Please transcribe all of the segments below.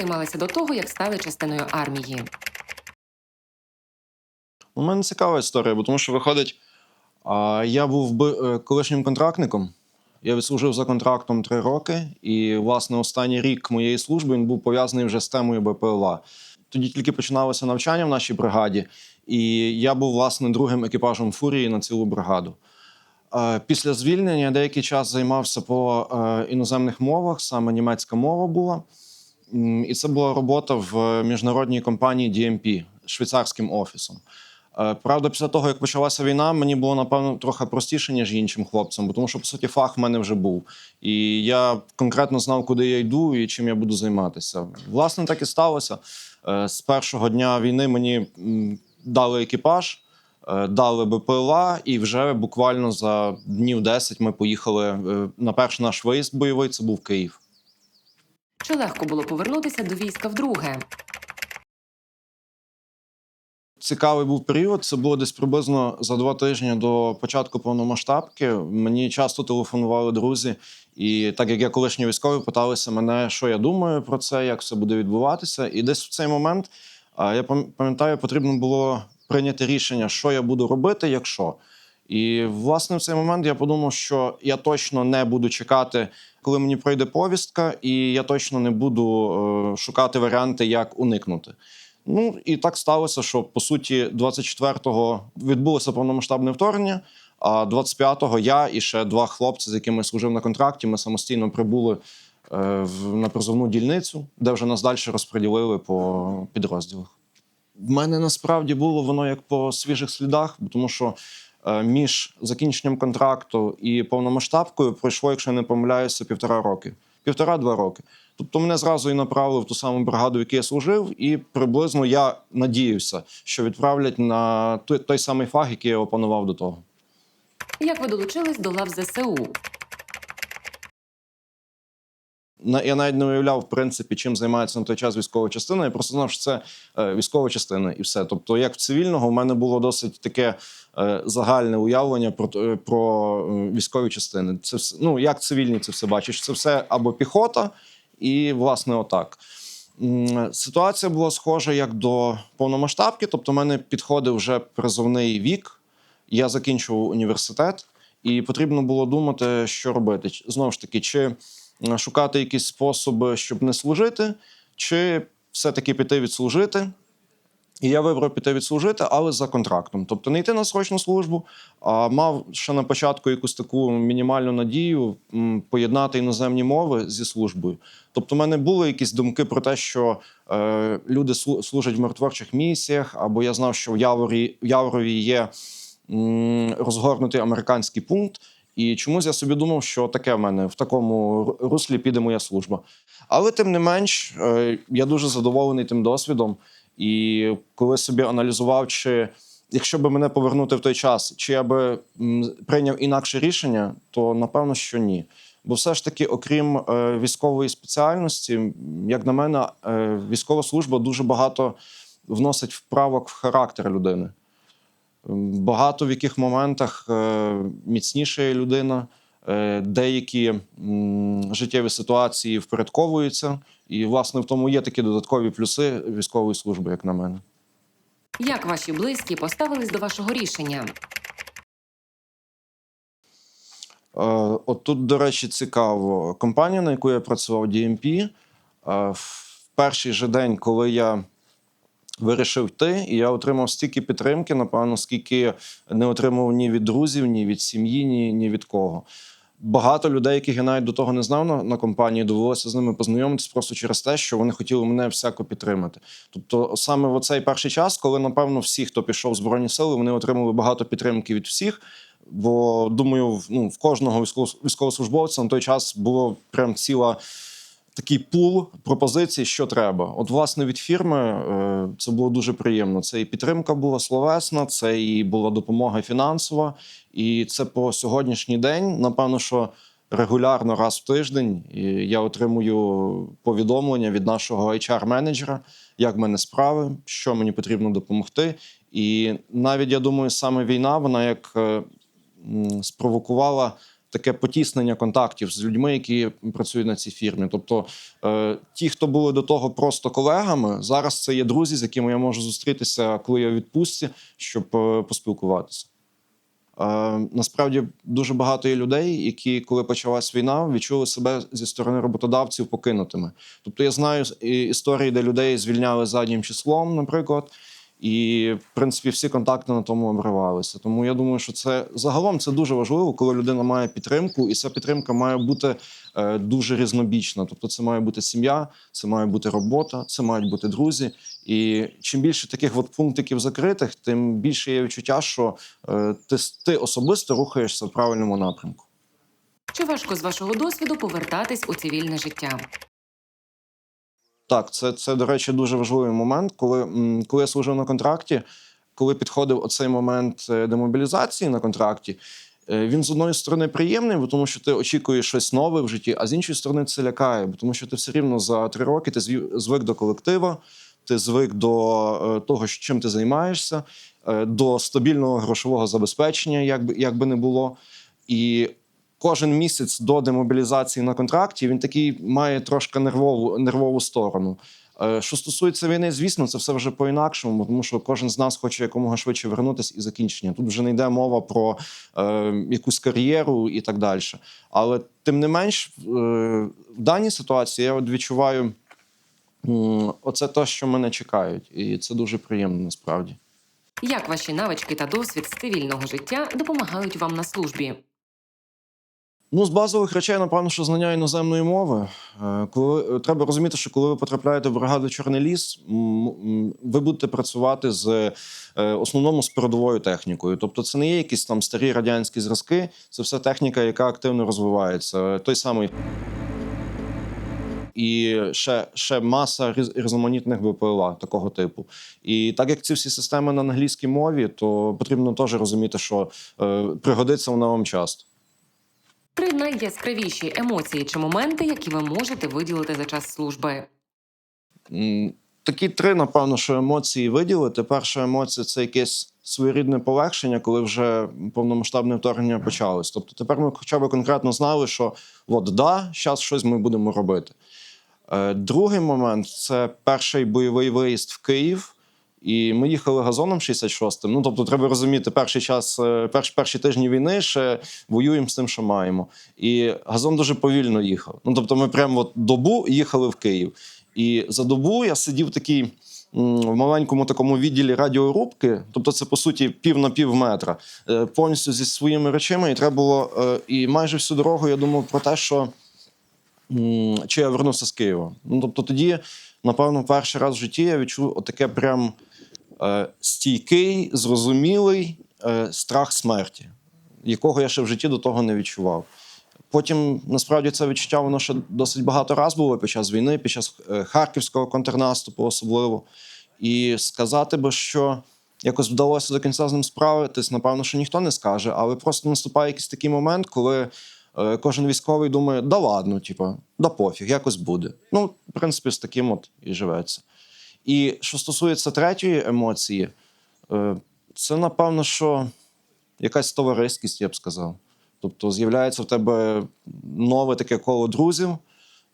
займалися до того, як стали частиною армії. У мене цікава історія, бо тому що виходить, я був би, е, колишнім контрактником. Я відслужив за контрактом три роки, і, власне, останній рік моєї служби він був пов'язаний вже з темою БПЛА. Тоді тільки починалося навчання в нашій бригаді, і я був, власне, другим екіпажем фурії на цілу бригаду. Після звільнення я деякий час займався по е, іноземних мовах, саме німецька мова була. І це була робота в міжнародній компанії DMP швейцарським офісом. Е, Правда, після того, як почалася війна, мені було напевно трохи простіше, ніж іншим хлопцям, тому що, по суті, фах в мене вже був. І я конкретно знав, куди я йду і чим я буду займатися. Власне, так і сталося. Е, З першого дня війни мені дали екіпаж, е, дали БПЛА, і вже буквально за днів 10 ми поїхали на перший наш виїзд бойовий. Це був Київ. Чи легко було повернутися до війська вдруге? Цікавий був період. Це було десь приблизно за два тижні до початку повномасштабки. Мені часто телефонували друзі, і так як я колишній військовий, питалися мене, що я думаю про це, як все буде відбуватися. І десь в цей момент я пам'ятаю, потрібно було прийняти рішення, що я буду робити, якщо. І власне в цей момент я подумав, що я точно не буду чекати, коли мені пройде повістка, і я точно не буду е, шукати варіанти, як уникнути. Ну і так сталося, що по суті, 24-го відбулося повномасштабне вторгнення. А 25-го я і ще два хлопці, з якими служив на контракті, ми самостійно прибули е, в, на призовну дільницю, де вже нас далі розподілили по підрозділах. В мене насправді було воно як по свіжих слідах, тому що між закінченням контракту і повномасштабкою пройшло, якщо я не помиляюся, півтора роки. Півтора-два роки. Тобто мене зразу і направили в ту саму бригаду, в якій я служив, і приблизно я надіявся, що відправлять на той, той самий фах, який я опанував до того. Як ви долучились до лав ЗСУ? Я навіть не уявляв, в принципі, чим займається на той час військова частина. Я просто знав, що це е, військова частина і все. Тобто, як в цивільного, в мене було досить таке е, загальне уявлення про, е, про військові частини. Це все, ну як цивільні це все бачиш. Це все або піхота, і власне отак. Ситуація була схожа як до повномасштабки, тобто, в мене підходив вже призовний вік. Я закінчував університет, і потрібно було думати, що робити. Знову ж таки, чи шукати якісь способи, щоб не служити, чи все-таки піти відслужити. І я вибрав піти відслужити, але за контрактом. Тобто не йти на срочну службу, а мав ще на початку якусь таку мінімальну надію поєднати іноземні мови зі службою. Тобто, в мене були якісь думки про те, що е, люди служать в миротворчих місіях, або я знав, що в Яворі, в Яворові є м, розгорнутий американський пункт. І чомусь я собі думав, що таке в мене в такому руслі піде моя служба. Але тим не менш, е, я дуже задоволений тим досвідом. І коли собі аналізував, чи якщо би мене повернути в той час, чи я би прийняв інакше рішення, то напевно, що ні. Бо все ж таки, окрім е, військової спеціальності, як на мене, е, військова служба дуже багато вносить вправок в характер людини. Багато в яких моментах е, міцніша є людина, е, деякі життєві ситуації впорядковуються. І, власне, в тому є такі додаткові плюси військової служби, як на мене. Як ваші близькі поставились до вашого рішення? Е, От тут, до речі, цікаво. Компанія, на яку я працював, DMP, в перший же день, коли я вирішив йти, і я отримав стільки підтримки, напевно, скільки не отримав ні від друзів, ні від сім'ї, ні, ні від кого. Багато людей, яких я навіть до того не знав на, на компанії, довелося з ними познайомитися просто через те, що вони хотіли мене всяко підтримати. Тобто, саме в цей перший час, коли напевно всі, хто пішов в збройні сили, вони отримали багато підтримки від всіх. Бо думаю, ну, в кожного військово- військовослужбовця на той час було прям ціла такий пул пропозицій, що треба. От, власне, від фірми е, це було дуже приємно. Це і підтримка була словесна, це і була допомога фінансова. І це по сьогоднішній день, напевно, що регулярно раз в тиждень я отримую повідомлення від нашого HR-менеджера, як в мене справи, що мені потрібно допомогти. І навіть я думаю, саме війна, вона як е, спровокувала таке потіснення контактів з людьми, які працюють на цій фірмі. Тобто, е, ті, хто були до того просто колегами, зараз це є друзі, з якими я можу зустрітися, коли я в відпустці, щоб е, поспілкуватися. Е, насправді дуже багато є людей, які, коли почалась війна, відчули себе зі сторони роботодавців покинутими. Тобто я знаю історії, де людей звільняли заднім числом, наприклад, і в принципі всі контакти на тому обривалися. Тому я думаю, що це загалом це дуже важливо, коли людина має підтримку, і ця підтримка має бути е, дуже різнобічна. Тобто, це має бути сім'я, це має бути робота, це мають бути друзі. І чим більше таких от пунктиків закритих, тим більше є відчуття, що е, ти, ти особисто рухаєшся в правильному напрямку. Чи важко з вашого досвіду повертатись у цивільне життя? Так, це, це, до речі, дуже важливий момент. Коли, коли я служив на контракті, коли підходив оцей момент е, демобілізації на контракті, е, він з одної сторони приємний, бо тому що ти очікуєш щось нове в житті, а з іншої сторони це лякає, бо тому що ти все рівно за три роки ти звик до колектива, ти звик до е, того, чим ти займаєшся, до стабільного грошового забезпечення, як би, як би не було. І кожен місяць до демобілізації на контракті він такий має трошки нервову, нервову сторону. Е, Що стосується війни, звісно, це все вже по-інакшому, тому що кожен з нас хоче якомога швидше вернутися і закінчення. Тут вже не йде мова про е, якусь кар'єру і так далі. Але тим не менш, е, в даній ситуації я відчуваю м, оце те, що мене чекають, і це дуже приємно насправді. Як ваші навички та досвід з цивільного життя допомагають вам на службі? Ну, з базових речей, напевно, що знання іноземної мови. Е, Коли е, треба розуміти, що коли ви потрапляєте в бригаду Чорний ліс, ви будете працювати з е, основному з передовою технікою. Тобто, це не є якісь там старі радянські зразки, це все техніка, яка активно розвивається. Той самий. І ще, ще маса різноманітних БПЛА такого типу. І так як ці всі системи на англійській мові, то потрібно теж розуміти, що пригодиться вона вам часто. Три найяскравіші емоції чи моменти, які ви можете виділити за час служби. Такі три, напевно, що емоції виділити. Перша емоція це якесь своєрідне полегшення, коли вже повномасштабне вторгнення почалось. Тобто тепер ми хоча б конкретно знали, що от да, зараз щось ми будемо робити. Е, Другий момент це перший бойовий виїзд в Київ. І ми їхали газоном 66-м. Ну, тобто, треба розуміти, перший час, е, перші, перші тижні війни ще воюємо з тим, що маємо. І газон дуже повільно їхав. Ну, тобто, ми прямо от добу їхали в Київ. І за добу я сидів такий в маленькому такому відділі радіорубки, тобто це по суті пів на пів метра, е, повністю зі своїми речами. І треба було. е, І майже всю дорогу я думав про те, що чи я вернуся з Києва. Ну тобто тоді, напевно, перший раз в житті я відчув отаке прям стійкий, зрозумілий е, страх смерті, якого я ще в житті до того не відчував. Потім насправді це відчуття воно ще досить багато разів було під час війни, під час е, харківського контрнаступу, особливо. І сказати би, що якось вдалося до кінця з ним справитись, напевно, що ніхто не скаже, але просто наступає якийсь такий момент, коли е, кожен військовий думає: да ладно, типу, да пофіг, якось буде. Ну, в принципі, з таким от і живеться. І що стосується третьої емоції, е, це напевно, що якась товариськість, я б сказав. Тобто з'являється в тебе нове таке коло друзів,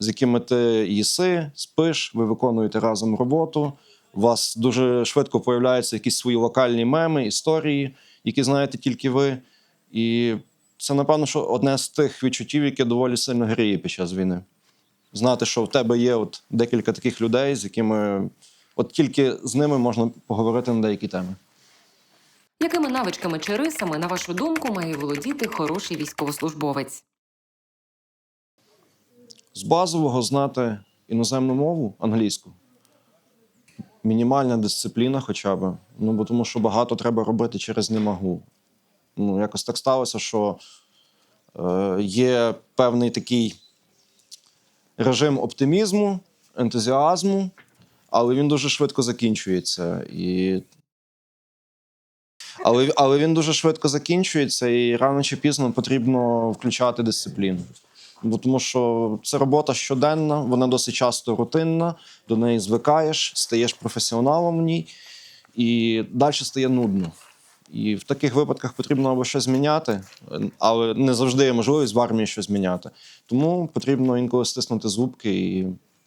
з якими ти їси, спиш, ви виконуєте разом роботу. У вас дуже швидко появляються якісь свої локальні меми, історії, які знаєте тільки ви. І це, напевно, що одне з тих відчуттів, яке доволі сильно гріє під час війни. Знати, що в тебе є от декілька таких людей, з якими от тільки з ними можна поговорити на деякі теми. Якими навичками чи рисами, на вашу думку, має володіти хороший військовослужбовець? з базового знати іноземну мову англійську. Мінімальна дисципліна, хоча б. Ну, бо тому що багато треба робити через не можу. Ну, якось так сталося, що е, є певний такий режим оптимізму, ентузіазму, але він дуже швидко закінчується. І... Але, але він дуже швидко закінчується, і рано чи пізно потрібно включати дисципліну. Бо тому що це робота щоденна, вона досить часто рутинна, до неї звикаєш, стаєш професіоналом в ній, і далі стає нудно. І в таких випадках потрібно або щось зміняти, але не завжди є можливість в армії щось зміняти. Тому потрібно інколи стиснути зубки і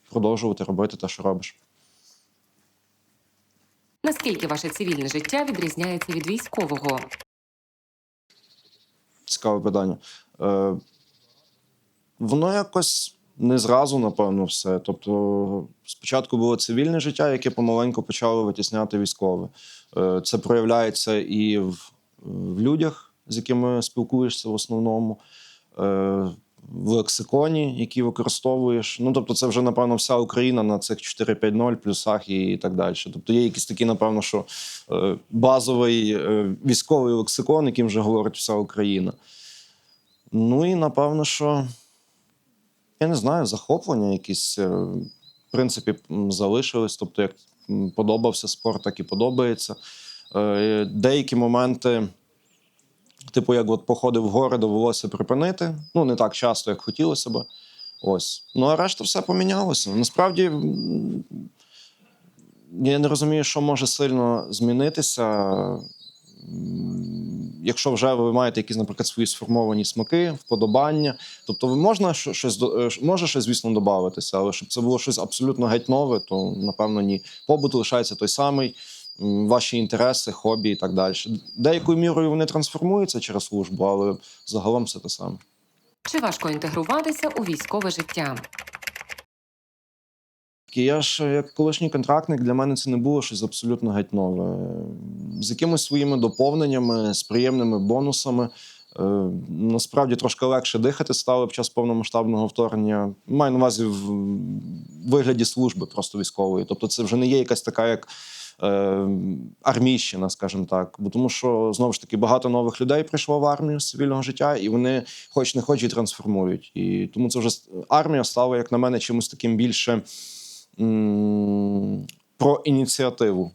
продовжувати робити те, що робиш. Наскільки ваше цивільне життя відрізняється від військового? Цікаве питання. Е, воно якось не зразу, напевно, все. Тобто, спочатку було цивільне життя, яке помаленьку почало витісняти військове. Е, це проявляється і в, в людях, з якими спілкуєшся в основному. Е, в лексиконі, який використовуєш. Ну, тобто, це вже, напевно, вся Україна на цих 4.5.0 плюсах і так далі. Тобто є якісь такі, напевно, що е, базовий е, військовий лексикон, яким вже говорить вся Україна. Ну і напевно, що я не знаю, захоплення якісь, е, в принципі, залишились. Тобто, як подобався спорт, так і подобається. Деякі моменти, типу, як от походи в гори довелося припинити. Ну, не так часто, як хотілося б. Ось. Ну, а решта все помінялося. Насправді, я не розумію, що може сильно змінитися. Якщо вже ви маєте якісь, наприклад, свої сформовані смаки, вподобання, тобто ви можна щось е, може щось, звісно, додатися, але щоб це було щось абсолютно геть нове, то напевно ні. Побут лишається той самий, ваші інтереси, хобі і так далі. Деякою мірою вони трансформуються через службу, але загалом все те саме. Чи важко інтегруватися у військове життя? Я ж як колишній контрактник, для мене це не було щось абсолютно геть нове. З якимись своїми доповненнями, з приємними бонусами. Е, Насправді трошки легше дихати стало під час повномасштабного вторгнення. Маю на увазі в вигляді служби просто військової. Тобто, це вже не є якась така, як армійщина, скажімо так. Бо тому, що знову ж таки багато нових людей прийшло в армію з цивільного життя, і вони, хоч не хоч, і трансформують. І тому це вже армія стала, як на мене, чимось таким більше м, про ініціативу,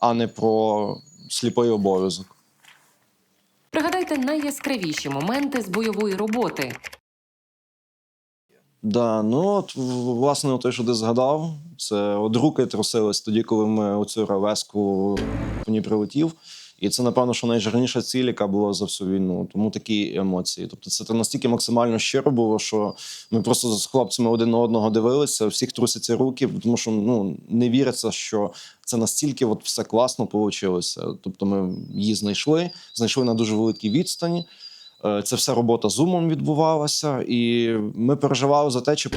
а не про сліпий обов'язок. Пригадайте найяскравіші моменти з бойової роботи. Да, ну от власне, те, що ти згадав, це от руки трусились тоді, коли ми оцю равеску по ній прилетів. І це, напевно, що найжирніша ціль, яка була за всю війну. Тому такі емоції. Тобто, це настільки максимально щиро було, що ми просто з хлопцями один на одного дивилися, всіх трусяться руки, тому що ну не віриться, що це настільки от все класно вийшло. Тобто, ми її знайшли, знайшли на дуже великій відстані. Е, Це вся робота зумом відбувалася, і ми переживали за те, чи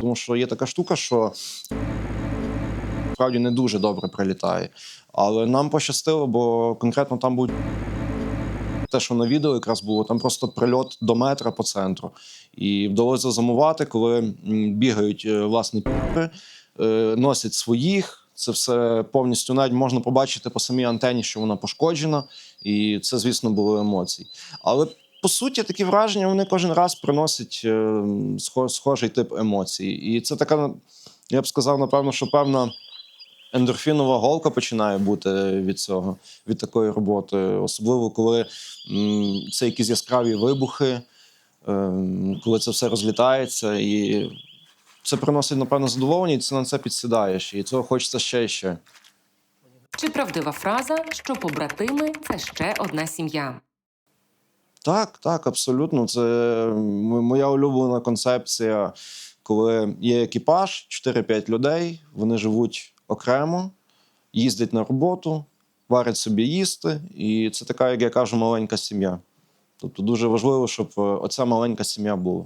тому що є така штука, що справді не дуже добре прилітає. Але нам пощастило, бо конкретно там був те, що на відео якраз було, там просто прильот до метра по центру. І вдалося замувати, коли бігають е, власне піпи, е, носять своїх. Це все повністю навіть можна побачити по самій антені, що вона пошкоджена, і це, звісно, були емоції. Але по суті, такі враження вони кожен раз приносять е, схожий тип емоцій. І це така, я б сказав, напевно, що певна ендорфінова голка починає бути від цього, від такої роботи. Особливо, коли м, це якісь яскраві вибухи, ем, коли це все розлітається, і це приносить, напевно, задоволення, і це на це підсідаєш. І цього хочеться ще і ще. Чи правдива фраза, що побратими це ще одна сім'я? Так, так, абсолютно. Це моя улюблена концепція, коли є екіпаж, 4-5 людей, вони живуть окремо, їздять на роботу, варять собі їсти, і це така, як я кажу, маленька сім'я. Тобто дуже важливо, щоб е, оця маленька сім'я була.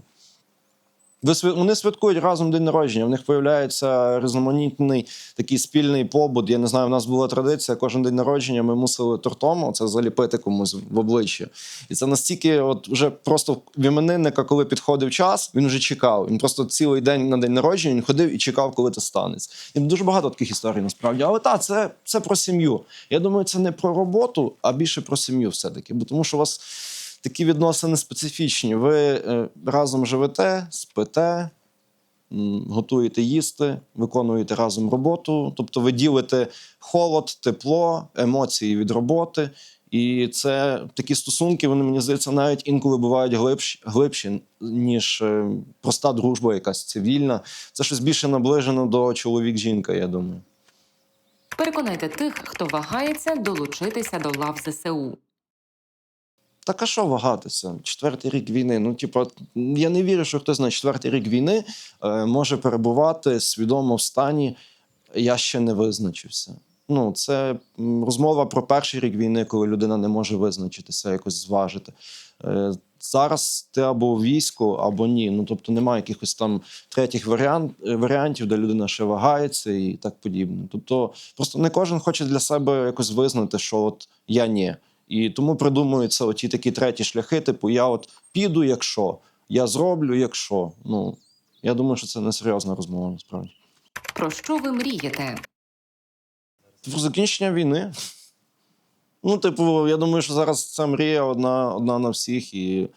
Вони святкують разом день народження. В них появляється різноманітний такий спільний побут. Я не знаю, в нас була традиція. Кожен день народження ми мусили тортом оце заліпити комусь в обличчя. І це настільки, от вже просто в іменинника, коли підходив час, він вже чекав. Він просто цілий день на день народження він ходив і чекав, коли це станеться. І дуже багато таких історій насправді. Але так, це, це про сім'ю. Я думаю, це не про роботу, а більше про сім'ю, все-таки. Бо тому що у вас такі відносини специфічні. Ви е, разом живете, спите, готуєте їсти, виконуєте разом роботу. Тобто ви ділите холод, тепло, емоції від роботи. І це такі стосунки, вони мені здається, навіть інколи бувають глибші, глибші ніж е, проста дружба, якась цивільна. Це щось більше наближено до чоловік-жінка, я думаю. Переконайте тих, хто вагається долучитися до лав ЗСУ. Так а що вагатися? Четвертий рік війни. Ну, типу, я не вірю, що хтось на четвертий рік війни е, може перебувати свідомо в стані. Я ще не визначився. Ну, це розмова про перший рік війни, коли людина не може визначитися, якось зважити. Е, зараз ти або у війську, або ні. Ну тобто немає якихось там третіх варіант, варіантів, де людина ще вагається і так подібне. Тобто, просто не кожен хоче для себе якось визнати, що от я ні. І тому придумуються оті такі треті шляхи, типу, я от піду, якщо, я зроблю, якщо. Ну, я думаю, що це не серйозна розмова насправді. Про що ви мрієте? Про закінчення війни. Ну, типу, я думаю, що зараз ця мрія одна, одна на всіх, і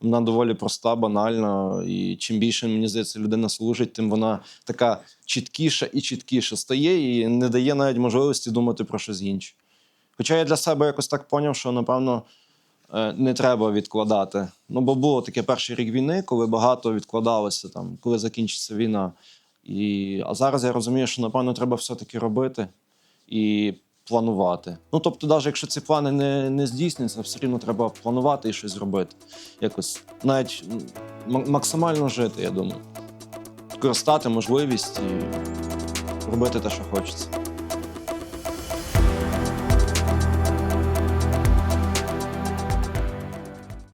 вона доволі проста, банальна. І чим більше, мені здається, людина служить, тим вона така чіткіша і чіткіше стає і не дає навіть можливості думати про щось інше. Хоча я для себе якось так поняв, що напевно е, не треба відкладати. Ну, бо було таке перший рік війни, коли багато відкладалося, там, коли закінчиться війна. І, а зараз я розумію, що напевно треба все-таки робити і планувати. Ну тобто, навіть якщо ці плани не, не здійсняться, все рівно треба планувати і щось зробити. Якось навіть максимально жити, я думаю. Користати можливість і робити те, що хочеться.